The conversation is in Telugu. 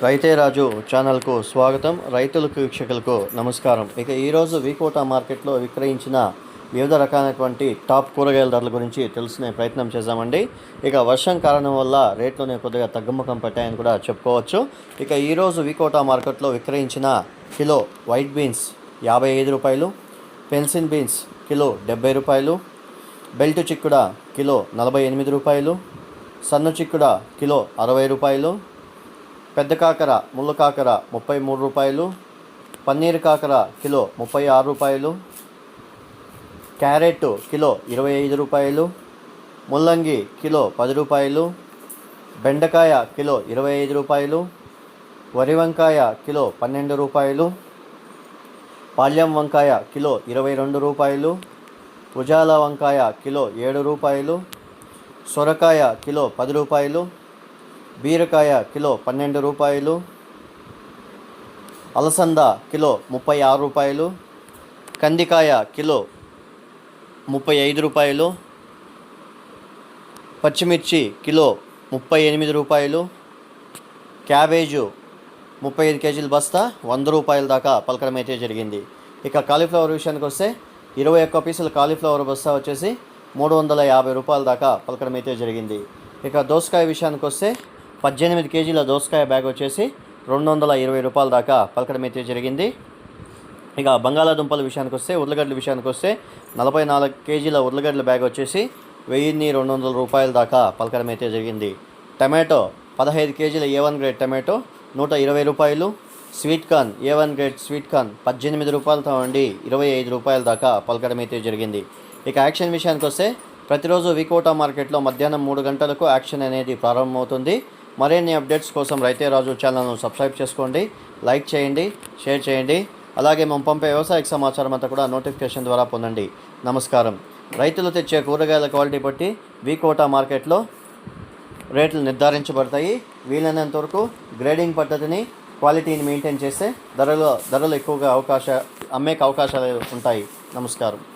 రైతే రాజు ఛానల్కు స్వాగతం. రైతులకు వీక్షకులకు నమస్కారం. ఇక ఈరోజు వీకోటా మార్కెట్లో విక్రయించిన వివిధ రకాలైనటువంటి టాప్ కూరగాయల ధరల గురించి తెలుసుకునే ప్రయత్నం చేశామండి. ఇక వర్షం కారణం వల్ల రేట్లోనే కొద్దిగా తగ్గుముఖం పట్టాయని కూడా చెప్పుకోవచ్చు. ఇక ఈరోజు వీకోటా మార్కెట్లో విక్రయించిన కిలో వైట్ బీన్స్ యాభై ఐదు రూపాయలు పెన్సిన్ బీన్స్ కిలో డెబ్బై రూపాయలు బెల్ట్ చిక్కుడ కిలో నలభై ఎనిమిది రూపాయలు సన్న చిక్కుడ కిలో అరవై రూపాయలు పెద్ద కాకర ముళ్ళు కాకర ముప్పై మూడు రూపాయలు పన్నీర్ కాకర కిలో ముప్పై ఆరు రూపాయలు క్యారెట్ కిలో ఇరవై ఐదు రూపాయలు ముల్లంగి కిలో పది రూపాయలు బెండకాయ కిలో ఇరవై ఐదు రూపాయలు వరి వంకాయ కిలో పన్నెండు రూపాయలు పాల్యం వంకాయ కిలో ఇరవై రెండు రూపాయలు ఉజాల వంకాయ కిలో ఏడు రూపాయలు సొరకాయ కిలో పది రూపాయలు బీరకాయ కిలో పన్నెండు రూపాయలు అలసంద కిలో ముప్పై ఆరు రూపాయలు కందికాయ కిలో ముప్పై ఐదు రూపాయలు పచ్చిమిర్చి కిలో ముప్పై ఎనిమిది రూపాయలు క్యాబేజు ముప్పై ఐదు కేజీల బస్తా వంద రూపాయల దాకా పలకడం అయితే జరిగింది. ఇక కాలీఫ్లవర్ విషయానికి వస్తే ఇరవై ఒక్క పీసుల కాలీఫ్లవర్ బస్తా వచ్చేసి మూడు వందల యాభై రూపాయల దాకా పలకడం అయితే జరిగింది. ఇక దోసకాయ విషయానికి వస్తే పద్దెనిమిది కేజీల దోసకాయ బ్యాగ్ వచ్చేసి రెండు వందల ఇరవై రూపాయల దాకా పలకడం అయితే జరిగింది. ఇక బంగాళాదుంపల విషయానికి వస్తే ఉర్లగడ్డల విషయానికి వస్తే నలభై నాలుగు కేజీల ఉర్లగడ్డల బ్యాగ్ వచ్చేసి వెయ్యిన్ని రెండు వందల రూపాయల దాకా పలకడం అయితే జరిగింది. టమాటో పదహైదు కేజీల ఏ వన్ గ్రేడ్ టమాటో నూట ఇరవై రూపాయలు sweet corn A one grade sweet corn పద్దెనిమిది రూపాయలతో ఉండి ఇరవై ఐదు రూపాయల దాకా పలకడం అయితే జరిగింది. ఇక యాక్షన్ విషయానికి వస్తే ప్రతిరోజు వికోటా మార్కెట్లో మధ్యాహ్నం మూడు గంటలకు యాక్షన్ అనేది ప్రారంభమవుతుంది. మరిన్ని అప్డేట్స్ కోసం రైతే రాజు ఛానల్ను సబ్స్క్రైబ్ చేసుకోండి లైక్ చేయండి షేర్ చేయండి. అలాగే మేము పంపే వ్యవసాయ సమాచారం అంతా కూడా నోటిఫికేషన్ ద్వారా పొందండి. నమస్కారం. రైతులు తెచ్చే కూరగాయల క్వాలిటీ బట్టి వీకోటా మార్కెట్లో రేట్లు నిర్ధారించబడతాయి. వీలైనంత వరకు గ్రేడింగ్ పద్ధతిని క్వాలిటీని మెయింటైన్ చేస్తే ధరలు ధరలు ఎక్కువగా అవకాశ అమ్మేకి అవకాశాలు ఉంటాయి. నమస్కారం.